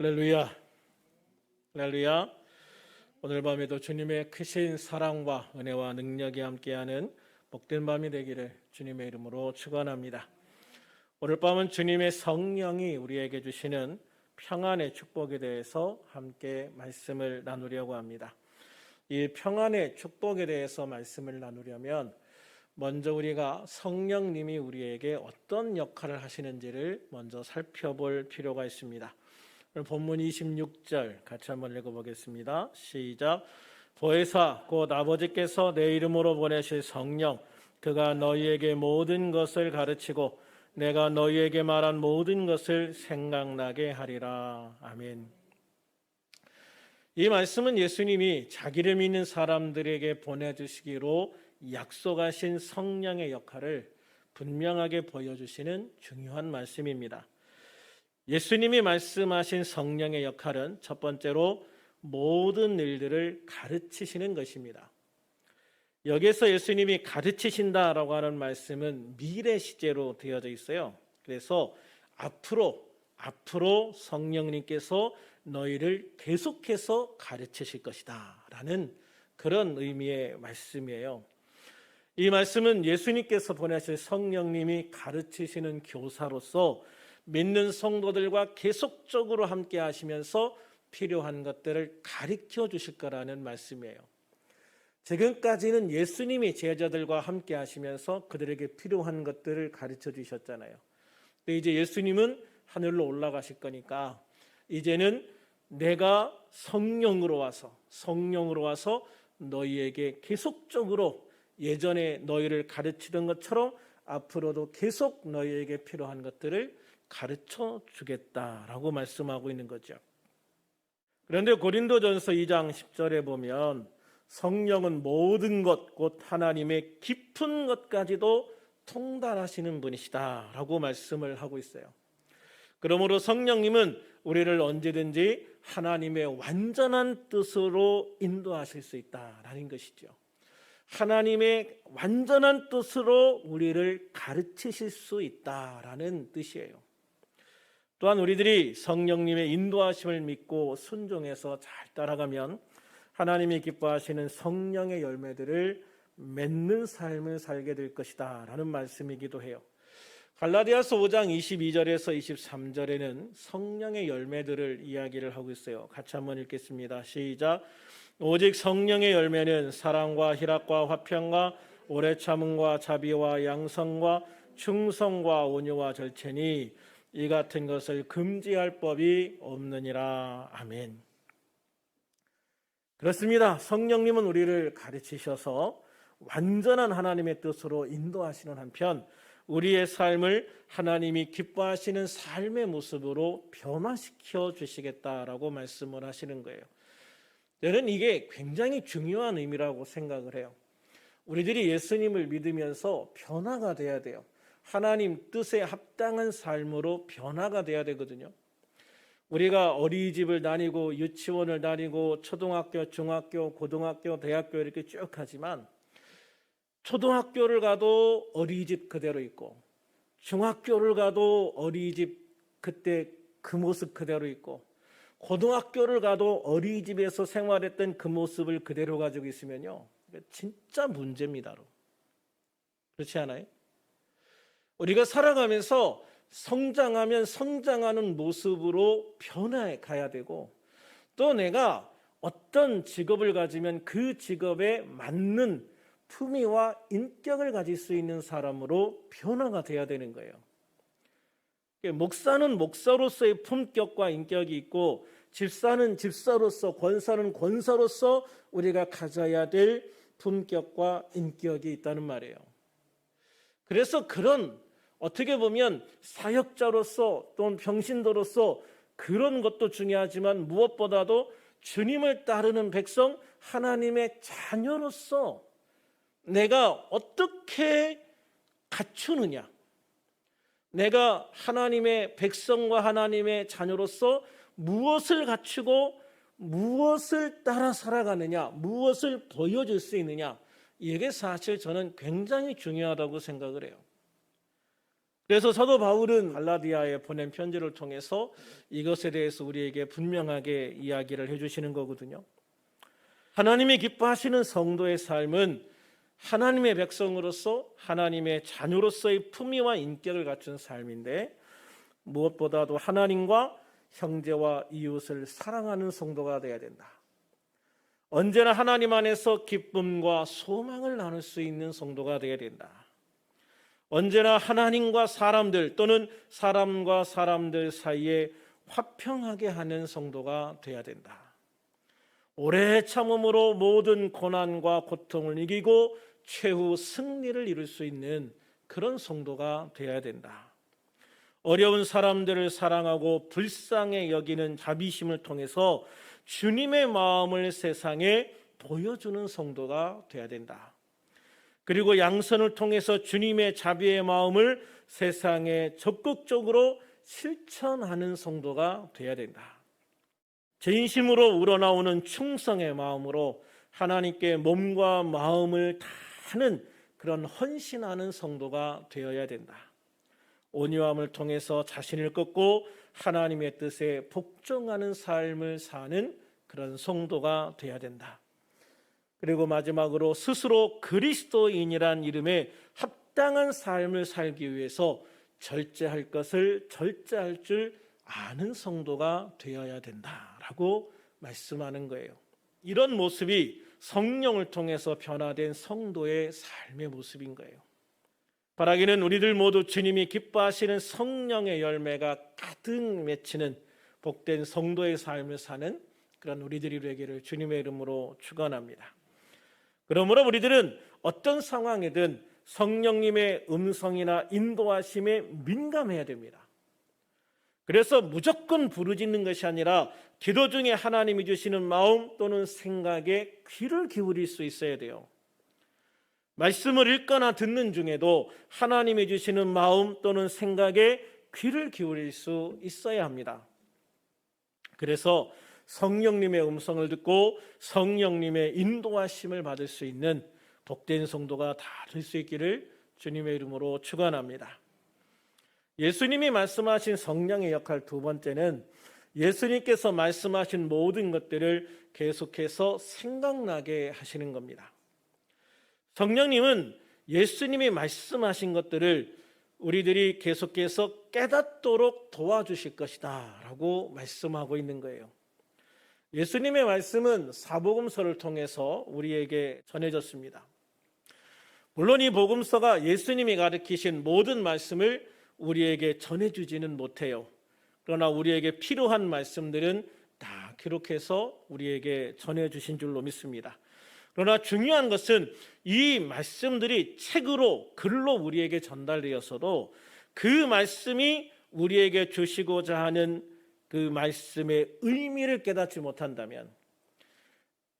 할렐루야. 할렐루야. 오늘 밤에도 주님의 크신 사랑과 은혜와 능력이 함께하는 복된 밤이 되기를 주님의 이름으로 축원합니다. 오늘 밤은 주님의 성령이 우리에게 주시는 평안의 축복에 대해서 함께 말씀을 나누려고 합니다. 이 평안의 축복에 대해서 말씀을 나누려면 먼저 우리가 성령님이 우리에게 어떤 역할을 하시는지를 먼저 살펴볼 필요가 있습니다. 본문 26절 같이 한번 읽어보겠습니다. 시작. 보혜사 곧 아버지께서 내 이름으로 보내실 성령 그가 너희에게 모든 것을 가르치고 내가 너희에게 말한 모든 것을 생각나게 하리라. 아멘. 이 말씀은 예수님이 자기를 믿는 사람들에게 보내주시기로 약속하신 성령의 역할을 분명하게 보여주시는 중요한 말씀입니다. 예수님이 말씀하신 성령의 역할은 첫 번째로 모든 일들을 가르치시는 것입니다. 여기서 예수님이 가르치신다라고 하는 말씀은 미래 시제로 되어져 있어요. 그래서 앞으로 앞으로 성령님께서 너희를 계속해서 가르치실 것이다라는 그런 의미의 말씀이에요. 이 말씀은 예수님께서 보내실 성령님이 가르치시는 교사로서 믿는 성도들과 계속적으로 함께 하시면서 필요한 것들을 가르쳐 주실 거라는 말씀이에요. 지금까지는 예수님이 제자들과 함께 하시면서 그들에게 필요한 것들을 가르쳐 주셨잖아요. 근데 이제 예수님은 하늘로 올라가실 거니까 이제는 내가 성령으로 와서 성령으로 와서 너희에게 계속적으로 예전에 너희를 가르치던 것처럼 앞으로도 계속 너희에게 필요한 것들을 가르쳐 주겠다라고 말씀하고 있는 거죠. 그런데 고린도전서 2장 10절에 보면 성령은 모든 것, 곧 하나님의 깊은 것까지도 통달하시는 분이시다라고 말씀을 하고 있어요. 그러므로 성령님은 우리를 언제든지 하나님의 완전한 뜻으로 인도하실 수 있다라는 것이죠. 하나님의 완전한 뜻으로 우리를 가르치실 수 있다라는 뜻이에요. 또한 우리들이 성령님의 인도하심을 믿고 순종해서 잘 따라가면 하나님이 기뻐하시는 성령의 열매들을 맺는 삶을 살게 될 것이다 라는 말씀이기도 해요. 갈라디아서 5장 22절에서 23절에는 성령의 열매들을 이야기를 하고 있어요. 같이 한번 읽겠습니다. 시작. 오직 성령의 열매는 사랑과 희락과 화평과 오래 참음과 자비와 양성과 충성과 온유와 절체니 이 같은 것을 금지할 법이 없느니라. 아멘. 그렇습니다. 성령님은 우리를 가르치셔서 완전한 하나님의 뜻으로 인도하시는 한편 우리의 삶을 하나님이 기뻐하시는 삶의 모습으로 변화시켜 주시겠다라고 말씀을 하시는 거예요. 저는 이게 굉장히 중요한 의미라고 생각을 해요. 우리들이 예수님을 믿으면서 변화가 돼야 돼요. 하나님 뜻에 합당한 삶으로 변화가 돼야 되거든요. 우리가 어린이집을 다니고 유치원을 다니고 초등학교, 중학교, 고등학교, 대학교 이렇게 쭉 하지만 초등학교를 가도 어린이집 그대로 있고 중학교를 가도 어린이집 그때 그 모습 그대로 있고 고등학교를 가도 어린이집에서 생활했던 그 모습을 그대로 가지고 있으면요. 진짜 문제입니다. 그렇지 않아요? 우리가 살아가면서 성장하면 성장하는 모습으로 변해 가야 되고 또 내가 어떤 직업을 가지면 그 직업에 맞는 품위와 인격을 가질 수 있는 사람으로 변화가 돼야 되는 거예요. 목사는 목사로서의 품격과 인격이 있고 집사는 집사로서 권사는 권사로서 우리가 가져야 될 품격과 인격이 있다는 말이에요. 그래서 그런 어떻게 보면 사역자로서 또는 병신도로서 그런 것도 중요하지만 무엇보다도 주님을 따르는 백성 하나님의 자녀로서 내가 어떻게 갖추느냐. 내가 하나님의 백성과 하나님의 자녀로서 무엇을 갖추고 무엇을 따라 살아가느냐 무엇을 보여줄 수 있느냐. 이게 사실 저는 굉장히 중요하다고 생각을 해요 그래서 사도 바울은 갈라디아에 보낸 편지를 통해서 이것에 대해서 우리에게 분명하게 이야기를 해주시는 거거든요. 하나님이 기뻐하시는 성도의 삶은 하나님의 백성으로서 하나님의 자녀로서의 품위와 인격을 갖춘 삶인데 무엇보다도 하나님과 형제와 이웃을 사랑하는 성도가 되어야 된다. 언제나 하나님 안에서 기쁨과 소망을 나눌 수 있는 성도가 되어야 된다. 언제나 하나님과 사람들 또는 사람과 사람들 사이에 화평하게 하는 성도가 되어야 된다. 오래 참음으로 모든 고난과 고통을 이기고 최후 승리를 이룰 수 있는 그런 성도가 되어야 된다. 어려운 사람들을 사랑하고 불쌍히 여기는 자비심을 통해서 주님의 마음을 세상에 보여주는 성도가 되어야 된다. 그리고 양선을 통해서 주님의 자비의 마음을 세상에 적극적으로 실천하는 성도가 되어야 된다. 진심으로 우러나오는 충성의 마음으로 하나님께 몸과 마음을 다하는 그런 헌신하는 성도가 되어야 된다. 온유함을 통해서 자신을 꺾고 하나님의 뜻에 복종하는 삶을 사는 그런 성도가 되어야 된다. 그리고 마지막으로 스스로 그리스도인이란 이름에 합당한 삶을 살기 위해서 절제할 것을 절제할 줄 아는 성도가 되어야 된다라고 말씀하는 거예요. 이런 모습이 성령을 통해서 변화된 성도의 삶의 모습인 거예요. 바라기는 우리들 모두 주님이 기뻐하시는 성령의 열매가 가득 맺히는 복된 성도의 삶을 사는 그런 우리들이 되기를 주님의 이름으로 축원합니다. 그러므로 우리들은 어떤 상황이든 성령님의 음성이나 인도하심에 민감해야 됩니다. 그래서 무조건 부르짖는 것이 아니라 기도 중에 하나님이 주시는 마음 또는 생각에 귀를 기울일 수 있어야 돼요. 말씀을 읽거나 듣는 중에도 하나님이 주시는 마음 또는 생각에 귀를 기울일 수 있어야 합니다. 그래서 성령님의 음성을 듣고 성령님의 인도하심을 받을 수 있는 복된 성도가 다 될 수 있기를 주님의 이름으로 축원합니다. 예수님이 말씀하신 성령의 역할 두 번째는 예수님께서 말씀하신 모든 것들을 계속해서 생각나게 하시는 겁니다. 성령님은 예수님이 말씀하신 것들을 우리들이 계속해서 깨닫도록 도와주실 것이다 라고 말씀하고 있는 거예요. 예수님의 말씀은 사복음서를 통해서 우리에게 전해졌습니다. 물론 이 복음서가 예수님이 가르치신 모든 말씀을 우리에게 전해주지는 못해요. 그러나 우리에게 필요한 말씀들은 다 기록해서 우리에게 전해주신 줄로 믿습니다. 그러나 중요한 것은 이 말씀들이 책으로 글로 우리에게 전달되었어도 그 말씀이 우리에게 주시고자 하는 그 말씀의 의미를 깨닫지 못한다면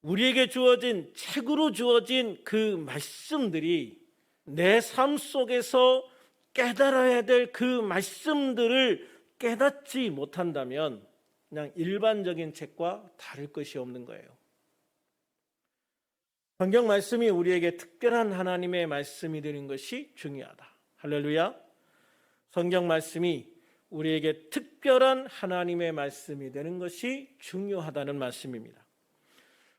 우리에게 주어진 책으로 주어진 그 말씀들이 내 삶 속에서 깨달아야 될 그 말씀들을 깨닫지 못한다면 그냥 일반적인 책과 다를 것이 없는 거예요. 성경 말씀이 우리에게 특별한 하나님의 말씀이 되는 것이 중요하다. 할렐루야. 성경 말씀이 우리에게 특별한 하나님의 말씀이 되는 것이 중요하다는 말씀입니다.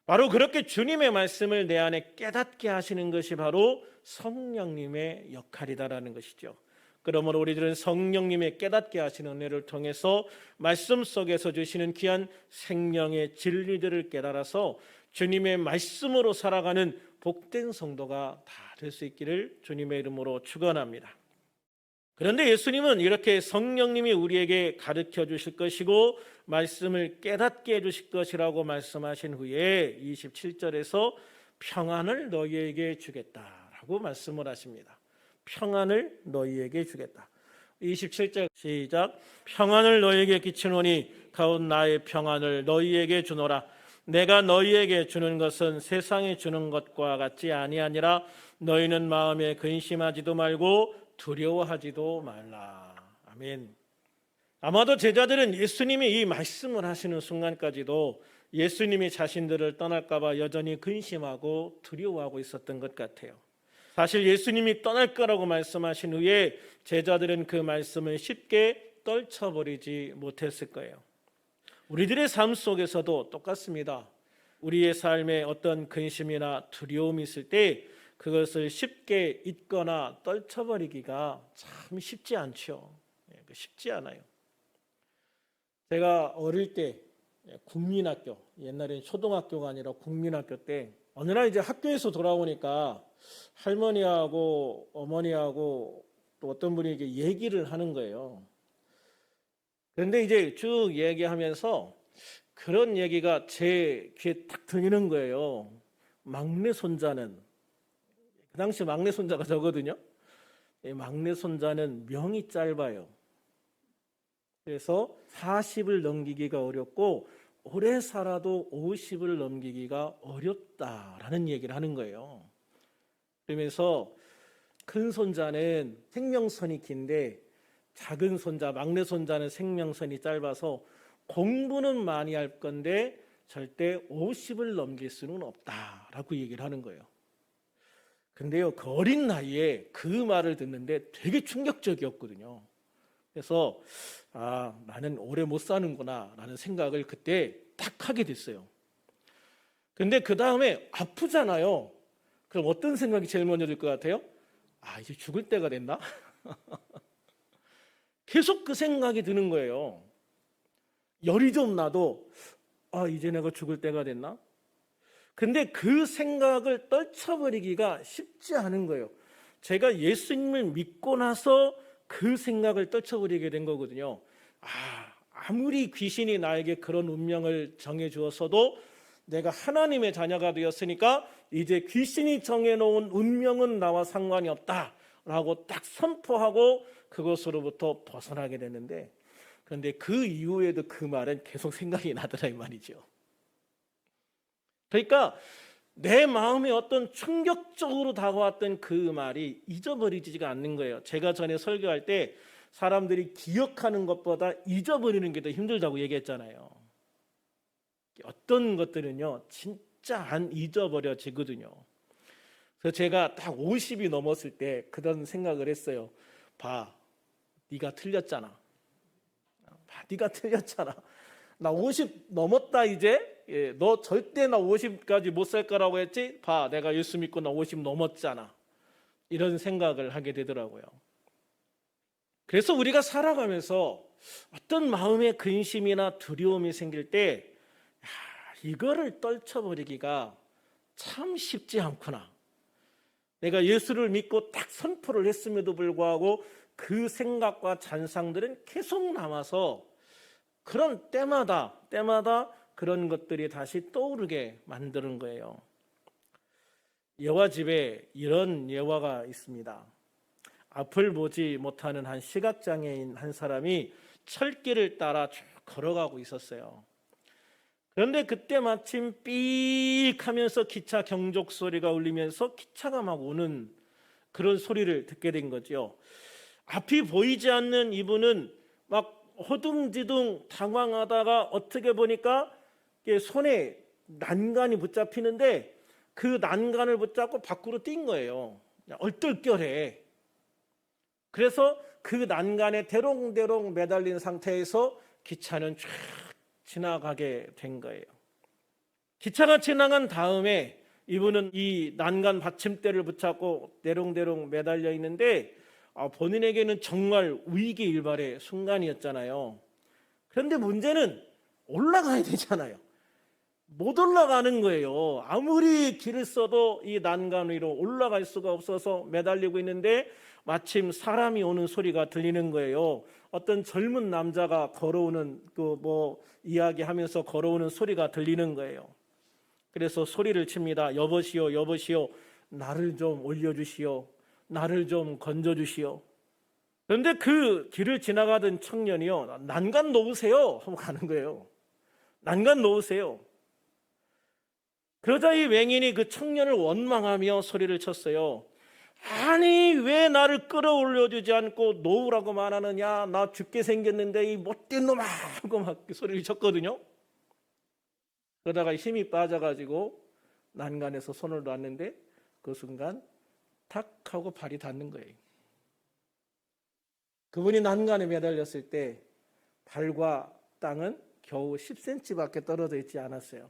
바로 그렇게 주님의 말씀을 내 안에 깨닫게 하시는 것이 바로 성령님의 역할이다라는 것이죠. 그러므로 우리들은 성령님의 깨닫게 하시는 은혜를 통해서 말씀 속에서 주시는 귀한 생명의 진리들을 깨달아서 주님의 말씀으로 살아가는 복된 성도가 다 될 수 있기를 주님의 이름으로 축원합니다. 그런데 예수님은 이렇게 성령님이 우리에게 가르쳐 주실 것이고 말씀을 깨닫게 해 주실 것이라고 말씀하신 후에 27절에서 평안을 너희에게 주겠다라고 말씀을 하십니다. 평안을 너희에게 주겠다. 27절 시작 평안을 너희에게 끼치노니 가운 나의 평안을 너희에게 주노라 내가 너희에게 주는 것은 세상에 주는 것과 같지 아니하니라 너희는 마음에 근심하지도 말고 두려워하지도 말라. 아멘. 아마도 제자들은 예수님이 이 말씀을 하시는 순간까지도 예수님이 자신들을 떠날까봐 여전히 근심하고 두려워하고 있었던 것 같아요. 사실 예수님이 떠날 거라고 말씀하신 후에 제자들은 그 말씀을 쉽게 떨쳐버리지 못했을 거예요. 우리들의 삶 속에서도 똑같습니다. 우리의 삶에 어떤 근심이나 두려움이 있을 때 그것을 쉽게 잊거나 떨쳐버리기가 참 쉽지 않죠. 예, 쉽지 않아요. 제가 어릴 때 국민학교, 옛날엔 초등학교가 아니라 국민학교 때 어느 날 이제 학교에서 돌아오니까 할머니하고 어머니하고 또 어떤 분이 이제 얘기를 하는 거예요. 그런데 이제 쭉 얘기하면서 그런 얘기가 제 귀에 딱 들리는 거예요. 막내 손자는 그 당시 막내 손자가 저거든요. 이 막내 손자는 명이 짧아요. 그래서 40을 넘기기가 어렵고 오래 살아도 50을 넘기기가 어렵다라는 얘기를 하는 거예요. 그러면서 큰 손자는 생명선이 긴데 작은 손자, 막내 손자는 생명선이 짧아서 공부는 많이 할 건데 절대 50을 넘길 수는 없다라고 얘기를 하는 거예요. 근데요, 그 어린 나이에 그 말을 듣는데 되게 충격적이었거든요. 그래서 아, 나는 오래 못 사는구나 라는 생각을 그때 딱 하게 됐어요. 근데 그 다음에 아프잖아요. 그럼 어떤 생각이 제일 먼저 들 것 같아요? 아, 이제 죽을 때가 됐나? 계속 그 생각이 드는 거예요. 열이 좀 나도 아, 이제 내가 죽을 때가 됐나? 근데 그 생각을 떨쳐버리기가 쉽지 않은 거예요. 제가 예수님을 믿고 나서 그 생각을 떨쳐버리게 된 거거든요. 아, 아무리 귀신이 나에게 그런 운명을 정해 주었어도 내가 하나님의 자녀가 되었으니까 이제 귀신이 정해놓은 운명은 나와 상관이 없다 라고 딱 선포하고 그것으로부터 벗어나게 되는데 그런데 그 이후에도 그 말은 계속 생각이 나더라 이 말이죠. 그러니까 내 마음에 어떤 충격적으로 다가왔던 그 말이 잊어버리지가 않는 거예요. 제가 전에 설교할 때 사람들이 기억하는 것보다 잊어버리는 게 더 힘들다고 얘기했잖아요. 어떤 것들은요, 진짜 안 잊어버려지거든요. 그래서 제가 딱 50이 넘었을 때 그런 생각을 했어요. 봐, 네가 틀렸잖아. 봐, 네가 틀렸잖아. 나 50 넘었다 이제. 예, 너 절대 나 50까지 못 살 거라고 했지? 봐, 내가 예수 믿고 나 50 넘었잖아. 이런 생각을 하게 되더라고요. 그래서 우리가 살아가면서 어떤 마음의 근심이나 두려움이 생길 때 야, 이거를 떨쳐버리기가 참 쉽지 않구나. 내가 예수를 믿고 딱 선포를 했음에도 불구하고 그 생각과 잔상들은 계속 남아서 그런 때마다 때마다 그런 것들이 다시 떠오르게 만드는 거예요. 예화 집에 이런 예화가 있습니다. 앞을 보지 못하는 한 시각장애인 한 사람이 철길을 따라 쭉 걸어가고 있었어요. 그런데 그때 마침 삑 하면서 기차 경적 소리가 울리면서 기차가 막 오는 그런 소리를 듣게 된 거죠. 앞이 보이지 않는 이분은 막 허둥지둥 당황하다가 어떻게 보니까 손에 난간이 붙잡히는데 그 난간을 붙잡고 밖으로 뛴 거예요. 얼떨결에. 그래서 그 난간에 대롱대롱 매달린 상태에서 기차는 쫙 지나가게 된 거예요. 기차가 지나간 다음에 이분은 이 난간 받침대를 붙잡고 대롱대롱 매달려 있는데 아, 본인에게는 정말 위기일발의 순간이었잖아요. 그런데 문제는 올라가야 되잖아요. 못 올라가는 거예요. 아무리 길을 써도 이 난간 위로 올라갈 수가 없어서 매달리고 있는데 마침 사람이 오는 소리가 들리는 거예요. 어떤 젊은 남자가 걸어오는 그 뭐 이야기하면서 걸어오는 소리가 들리는 거예요. 그래서 소리를 칩니다. 여보시오, 여보시오, 나를 좀 올려주시오. 나를 좀 건져주시오. 그런데 그 길을 지나가던 청년이요. 난간 놓으세요. 하고 가는 거예요. 난간 놓으세요. 그러자 이 맹인이 그 청년을 원망하며 소리를 쳤어요. 아니 왜 나를 끌어올려 주지 않고 놓으라고 말하느냐 나 죽게 생겼는데 이 못된 놈아 하고 막 소리를 쳤거든요 그러다가 힘이 빠져가지고 난간에서 손을 놨는데 그 순간 탁 하고 발이 닿는 거예요. 그분이 난간에 매달렸을 때 발과 땅은 겨우 10cm밖에 떨어져 있지 않았어요.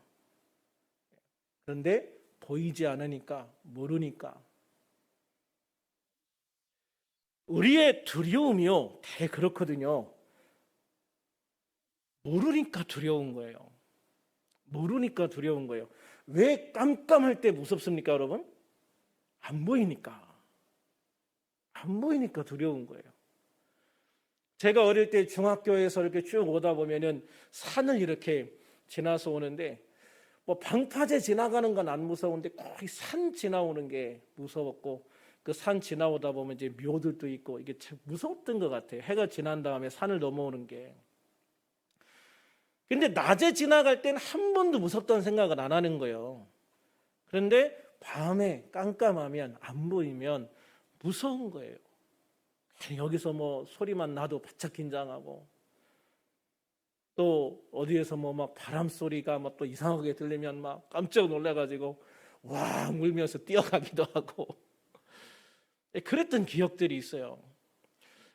그런데 보이지 않으니까 모르니까 우리의 두려움이요 대 그렇거든요. 모르니까 두려운 거예요. 모르니까 두려운 거예요. 왜 깜깜할 때 무섭습니까, 여러분? 안 보이니까. 안 보이니까 두려운 거예요. 제가 어릴 때 중학교에서 이렇게 쭉 오다 보면은 산을 이렇게 지나서 오는데 뭐 방파제 지나가는 건 안 무서운데 거의 산 지나오는 게 무서웠고 그 산 지나오다 보면 이제 묘들도 있고 이게 참 무서웠던 것 같아요. 해가 지난 다음에 산을 넘어오는 게. 근데 낮에 지나갈 때는 한 번도 무섭다는 생각을 안 하는 거예요. 그런데 밤에 깜깜하면 안 보이면 무서운 거예요. 여기서 뭐 소리만 나도 바짝 긴장하고 또 어디에서 뭐 막 바람 소리가 막 또 이상하게 들리면 막 깜짝 놀래가지고 와 울면서 뛰어가기도 하고 예, 그랬던 기억들이 있어요.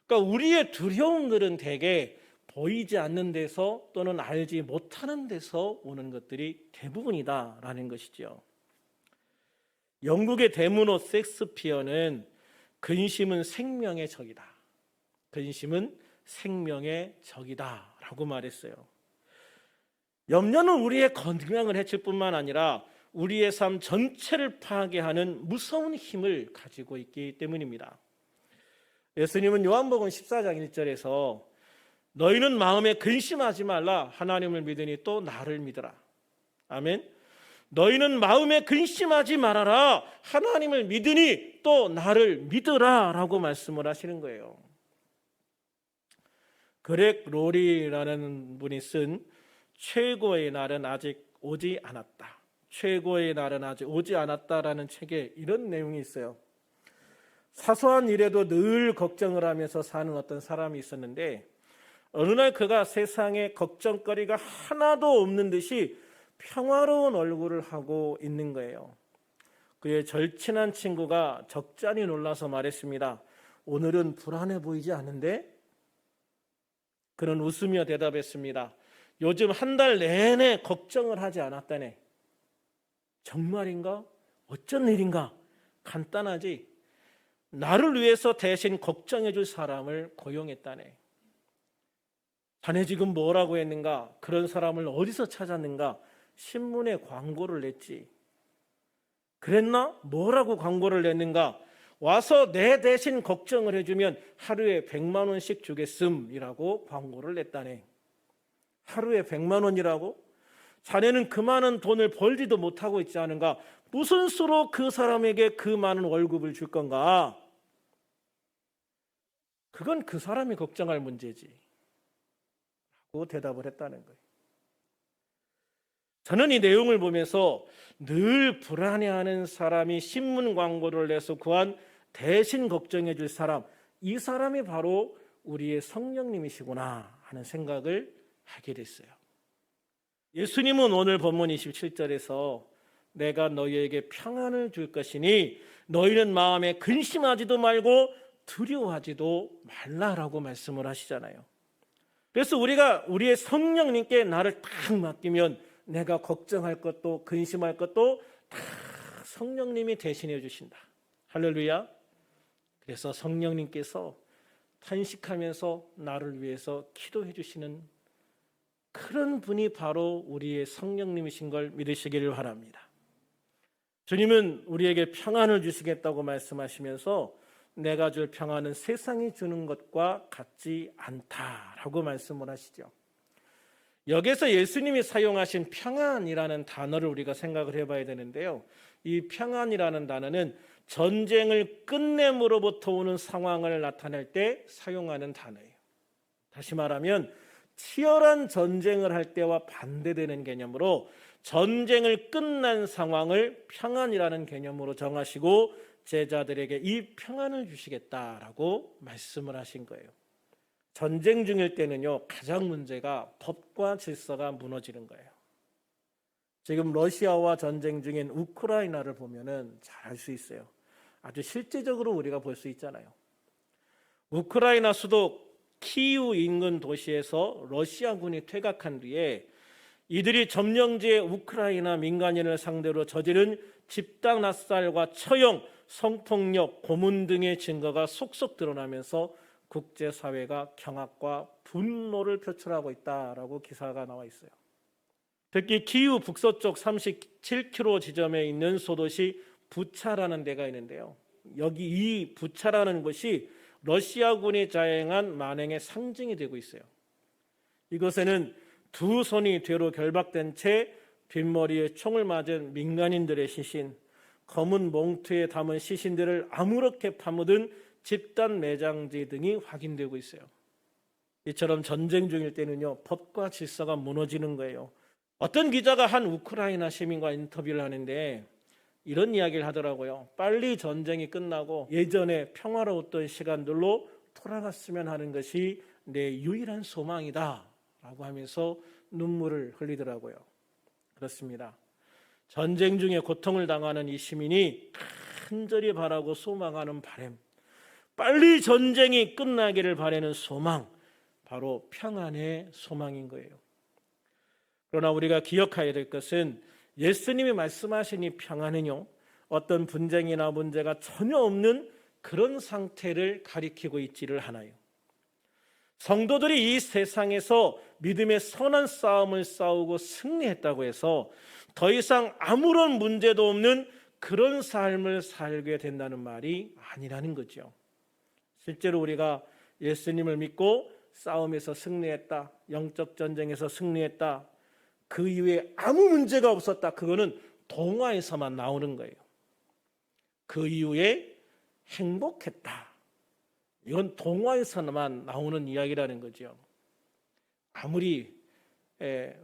그러니까 우리의 두려움들은 대개 보이지 않는 데서 또는 알지 못하는 데서 오는 것들이 대부분이다라는 것이죠. 영국의 대문호 섹스피어는 근심은 생명의 적이다. 근심은 생명의 적이다라고 말했어요. 염려는 우리의 건강을 해칠 뿐만 아니라 우리의 삶 전체를 파괴하는 무서운 힘을 가지고 있기 때문입니다. 예수님은 요한복음 14장 1절에서 너희는 마음에 근심하지 말라 하나님을 믿으니 또 나를 믿어라. 아멘. 너희는 마음에 근심하지 말아라 하나님을 믿으니 또 나를 믿으라라고 말씀을 하시는 거예요. 그렉 로리라는 분이 쓴 최고의 날은 아직 오지 않았다. 최고의 날은 아직 오지 않았다라는 책에 이런 내용이 있어요. 사소한 일에도 늘 걱정을 하면서 사는 어떤 사람이 있었는데 어느 날 그가 세상에 걱정거리가 하나도 없는 듯이 평화로운 얼굴을 하고 있는 거예요. 그의 절친한 친구가 적잖이 놀라서 말했습니다. 오늘은 불안해 보이지 않은데? 그는 웃으며 대답했습니다. 요즘 한 달 내내 걱정을 하지 않았다네. 정말인가? 어쩐 일인가? 간단하지. 나를 위해서 대신 걱정해 줄 사람을 고용했다네. 자네 지금 뭐라고 했는가? 그런 사람을 어디서 찾았는가? 신문에 광고를 냈지. 그랬나? 뭐라고 광고를 냈는가? 와서 내 대신 걱정을 해주면 하루에 100만 원씩 주겠음이라고 광고를 냈다네. 하루에 100만 원이라고? 자네는 그 많은 돈을 벌지도 못하고 있지 않은가? 무슨 수로 그 사람에게 그 많은 월급을 줄 건가? 그건 그 사람이 걱정할 문제지. 라고 대답을 했다는 거예요. 저는 이 내용을 보면서 늘 불안해하는 사람이 신문 광고를 내서 구한 대신 걱정해 줄 사람, 이 사람이 바로 우리의 성령님이시구나 하는 생각을 하게 됐어요. 예수님은 오늘 본문 27절에서 내가 너희에게 평안을 줄 것이니 너희는 마음에 근심하지도 말고 두려워하지도 말라라고 말씀을 하시잖아요. 그래서 우리가 우리의 성령님께 나를 딱 맡기면 내가 걱정할 것도 근심할 것도 다 성령님이 대신해 주신다. 할렐루야. 그래서 성령님께서 탄식하면서 나를 위해서 기도해 주시는 그런 분이 바로 우리의 성령님이신 걸 믿으시기를 바랍니다. 주님은 우리에게 평안을 주시겠다고 말씀하시면서 내가 줄 평안은 세상이 주는 것과 같지 않다라고 말씀을 하시죠. 여기서 예수님이 사용하신 평안이라는 단어를 우리가 생각을 해봐야 되는데요. 이 평안이라는 단어는 전쟁을 끝냄으로부터 오는 상황을 나타낼 때 사용하는 단어예요. 다시 말하면 치열한 전쟁을 할 때와 반대되는 개념으로 전쟁을 끝난 상황을 평안이라는 개념으로 정하시고 제자들에게 이 평안을 주시겠다라고 말씀을 하신 거예요. 전쟁 중일 때는요, 가장 문제가 법과 질서가 무너지는 거예요. 지금 러시아와 전쟁 중인 우크라이나를 보면은 잘 알 수 있어요. 아주 실제적으로 우리가 볼 수 있잖아요. 우크라이나 수도 키우 인근 도시에서 러시아군이 퇴각한 뒤에 이들이 점령지의 우크라이나 민간인을 상대로 저지른 집단 납살과 처형, 성폭력, 고문 등의 증거가 속속 드러나면서 국제사회가 경악과 분노를 표출하고 있다라고 기사가 나와 있어요. 특히 키우 북서쪽 37km 지점에 있는 소도시 부차라는 데가 있는데요. 여기 이 부차라는 곳이 러시아군이 자행한 만행의 상징이 되고 있어요. 이곳에는 두 손이 뒤로 결박된 채 뒷머리에 총을 맞은 민간인들의 시신, 검은 몽투에 담은 시신들을 아무렇게 파묻은 집단 매장지 등이 확인되고 있어요. 이처럼 전쟁 중일 때는요 법과 질서가 무너지는 거예요. 어떤 기자가 한 우크라이나 시민과 인터뷰를 하는데 이런 이야기를 하더라고요. 빨리 전쟁이 끝나고 예전에 평화로웠던 시간들로 돌아갔으면 하는 것이 내 유일한 소망이다 라고 하면서 눈물을 흘리더라고요. 그렇습니다. 전쟁 중에 고통을 당하는 이 시민이 간절히 바라고 소망하는 바람, 빨리 전쟁이 끝나기를 바라는 소망, 바로 평안의 소망인 거예요. 그러나 우리가 기억해야 될 것은 예수님이 말씀하신 이 평안은요, 어떤 분쟁이나 문제가 전혀 없는 그런 상태를 가리키고 있지를 않아요. 성도들이 이 세상에서 믿음의 선한 싸움을 싸우고 승리했다고 해서 더 이상 아무런 문제도 없는 그런 삶을 살게 된다는 말이 아니라는 거죠. 실제로 우리가 예수님을 믿고 싸움에서 승리했다, 영적 전쟁에서 승리했다, 그 이후에 아무 문제가 없었다. 그거는 동화에서만 나오는 거예요. 그 이후에 행복했다. 이건 동화에서만 나오는 이야기라는 거죠. 아무리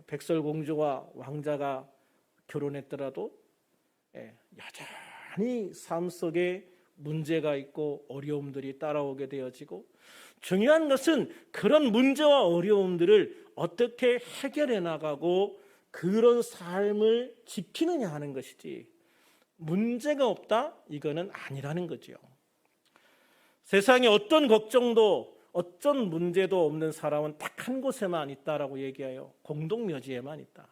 백설공주와 왕자가 결혼했더라도 여전히 삶 속에 문제가 있고 어려움들이 따라오게 되어지고 중요한 것은 그런 문제와 어려움들을 어떻게 해결해 나가고 그런 삶을 지키느냐 하는 것이지 문제가 없다 이거는 아니라는 거죠. 세상에 어떤 걱정도 어떤 문제도 없는 사람은 딱 한 곳에만 있다라고 얘기해요. 공동묘지에만 있다.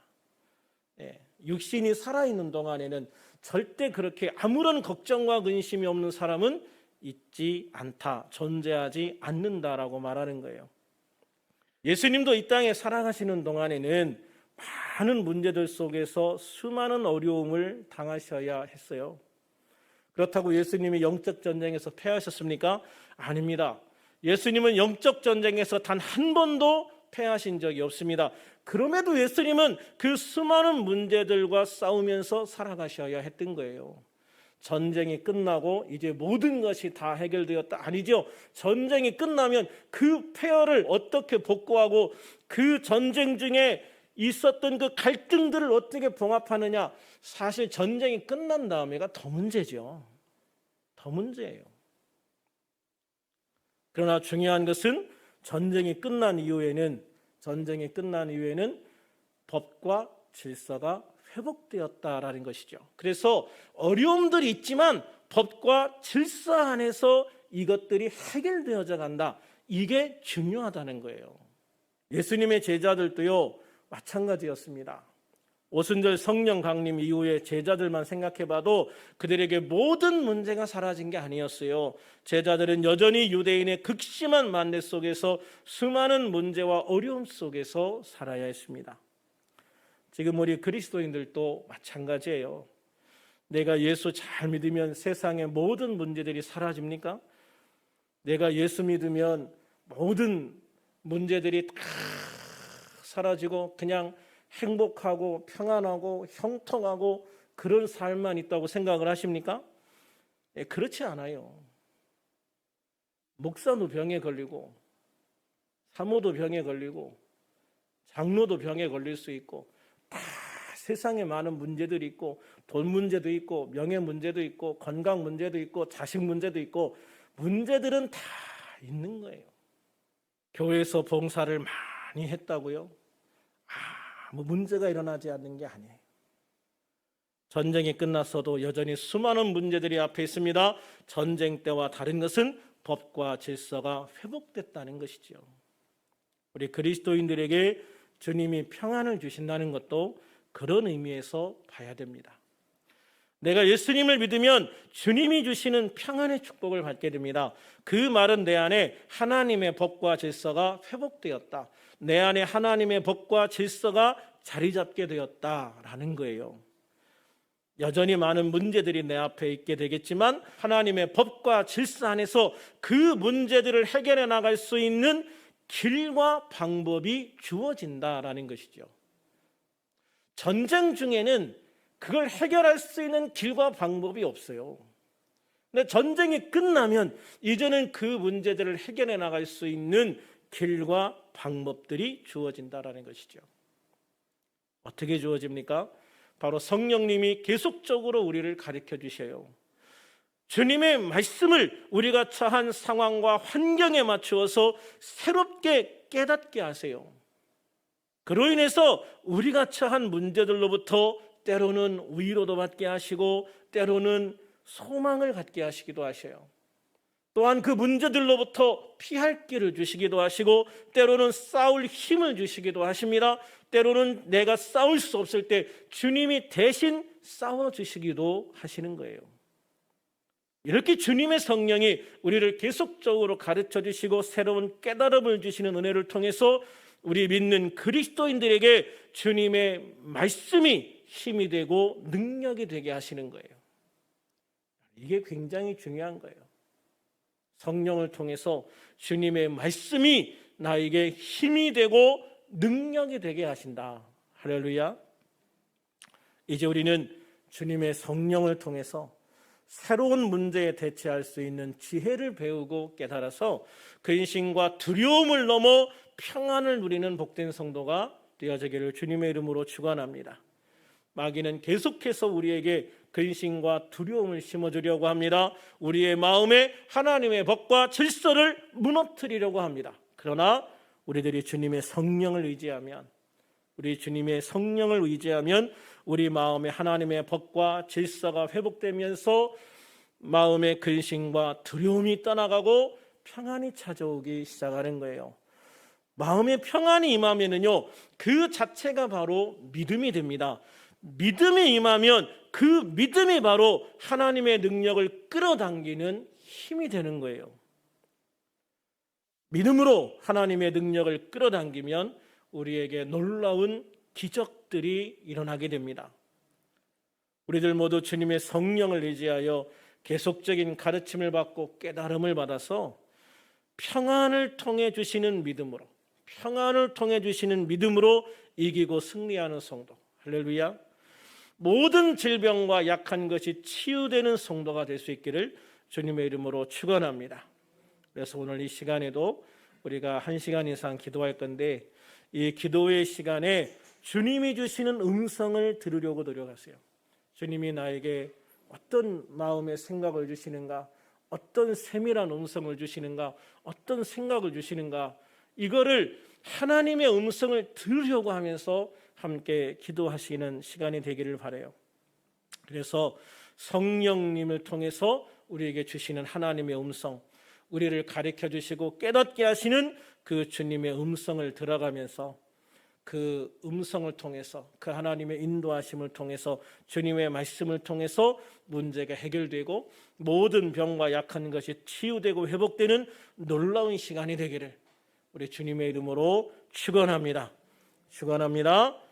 예, 육신이 살아있는 동안에는 절대 그렇게 아무런 걱정과 근심이 없는 사람은 있지 않다, 존재하지 않는다라고 말하는 거예요. 예수님도 이 땅에 살아가시는 동안에는 많은 문제들 속에서 수많은 어려움을 당하셔야 했어요. 그렇다고 예수님이 영적 전쟁에서 패하셨습니까? 아닙니다. 예수님은 영적 전쟁에서 단 한 번도 패하신 적이 없습니다. 그럼에도 예수님은 그 수많은 문제들과 싸우면서 살아가셔야 했던 거예요. 전쟁이 끝나고 이제 모든 것이 다 해결되었다 아니죠. 전쟁이 끝나면 그 폐허를 어떻게 복구하고 그 전쟁 중에 있었던 그 갈등들을 어떻게 봉합하느냐. 사실 전쟁이 끝난 다음에가 더 문제죠. 더 문제예요. 그러나 중요한 것은 전쟁이 끝난 이후에는 전쟁이 끝난 이후에는 법과 질서가 회복되었다라는 것이죠. 그래서 어려움들이 있지만 법과 질서 안에서 이것들이 해결되어져 간다. 이게 중요하다는 거예요. 예수님의 제자들도요, 마찬가지였습니다. 오순절 성령 강림 이후에 제자들만 생각해 봐도 그들에게 모든 문제가 사라진 게 아니었어요. 제자들은 여전히 유대인의 극심한 만대 속에서 수많은 문제와 어려움 속에서 살아야 했습니다. 지금 우리 그리스도인들도 마찬가지예요. 내가 예수 잘 믿으면 세상의 모든 문제들이 사라집니까? 내가 예수 믿으면 모든 문제들이 다 사라지고 그냥 행복하고 평안하고 형통하고 그런 삶만 있다고 생각을 하십니까? 예, 그렇지 않아요. 목사도 병에 걸리고 사모도 병에 걸리고 장로도 병에 걸릴 수 있고 다 세상에 많은 문제들이 있고 돈 문제도 있고 명예 문제도 있고 건강 문제도 있고 자식 문제도 있고 문제들은 다 있는 거예요. 교회에서 봉사를 많이 했다고요? 아무 문제가 일어나지 않는 게 아니에요. 전쟁이 끝났어도 여전히 수많은 문제들이 앞에 있습니다. 전쟁 때와 다른 것은 법과 질서가 회복됐다는 것이지요. 우리 그리스도인들에게 주님이 평안을 주신다는 것도 그런 의미에서 봐야 됩니다. 내가 예수님을 믿으면 주님이 주시는 평안의 축복을 받게 됩니다. 그 말은 내 안에 하나님의 법과 질서가 회복되었다. 내 안에 하나님의 법과 질서가 자리 잡게 되었다라는 거예요. 여전히 많은 문제들이 내 앞에 있게 되겠지만 하나님의 법과 질서 안에서 그 문제들을 해결해 나갈 수 있는 길과 방법이 주어진다라는 것이죠. 전쟁 중에는 그걸 해결할 수 있는 길과 방법이 없어요. 근데 전쟁이 끝나면 이제는 그 문제들을 해결해 나갈 수 있는 길과 방법들이 주어진다라는 것이죠. 어떻게 주어집니까? 바로 성령님이 계속적으로 우리를 가르쳐 주셔요. 주님의 말씀을 우리가 처한 상황과 환경에 맞추어서 새롭게 깨닫게 하세요. 그로 인해서 우리가 처한 문제들로부터 때로는 위로도 받게 하시고 때로는 소망을 갖게 하시기도 하셔요. 또한 그 문제들로부터 피할 길을 주시기도 하시고 때로는 싸울 힘을 주시기도 하십니다. 때로는 내가 싸울 수 없을 때 주님이 대신 싸워 주시기도 하시는 거예요. 이렇게 주님의 성령이 우리를 계속적으로 가르쳐 주시고 새로운 깨달음을 주시는 은혜를 통해서 우리 믿는 그리스도인들에게 주님의 말씀이 힘이 되고 능력이 되게 하시는 거예요. 이게 굉장히 중요한 거예요. 성령을 통해서 주님의 말씀이 나에게 힘이 되고 능력이 되게 하신다. 할렐루야. 이제 우리는 주님의 성령을 통해서 새로운 문제에 대처할 수 있는 지혜를 배우고 깨달아서 근심과 두려움을 넘어 평안을 누리는 복된 성도가 되어지기를 주님의 이름으로 축원합니다. 마귀는 계속해서 우리에게 근심과 두려움을 심어주려고 합니다. 우리의 마음에 하나님의 법과 질서를 무너뜨리려고 합니다. 그러나 우리들이 주님의 성령을 의지하면 우리 주님의 성령을 의지하면 우리 마음에 하나님의 법과 질서가 회복되면서 마음의 근심과 두려움이 떠나가고 평안이 찾아오기 시작하는 거예요. 마음의 평안이 임하면은요, 그 자체가 바로 믿음이 됩니다. 믿음이 임하면 그 믿음이 바로 하나님의 능력을 끌어당기는 힘이 되는 거예요. 믿음으로 하나님의 능력을 끌어당기면 우리에게 놀라운 기적들이 일어나게 됩니다. 우리들 모두 주님의 성령을 의지하여 계속적인 가르침을 받고 깨달음을 받아서 평안을 통해 주시는 믿음으로 평안을 통해 주시는 믿음으로 이기고 승리하는 성도. 할렐루야. 모든 질병과 약한 것이 치유되는 성도가 될 수 있기를 주님의 이름으로 축원합니다. 그래서 오늘 이 시간에도 우리가 한 시간 이상 기도할 건데 이 기도의 시간에 주님이 주시는 음성을 들으려고 노력하세요. 주님이 나에게 어떤 마음의 생각을 주시는가, 어떤 세밀한 음성을 주시는가, 어떤 생각을 주시는가, 이거를 하나님의 음성을 들으려고 하면서 함께 기도하시는 시간이 되기를 바래요. 그래서 성령님을 통해서 우리에게 주시는 하나님의 음성, 우리를 가르쳐 주시고 깨닫게 하시는 그 주님의 음성을 들어가면서 그 음성을 통해서 그 하나님의 인도하심을 통해서 주님의 말씀을 통해서 문제가 해결되고 모든 병과 약한 것이 치유되고 회복되는 놀라운 시간이 되기를 우리 주님의 이름으로 축원합니다. 축원합니다.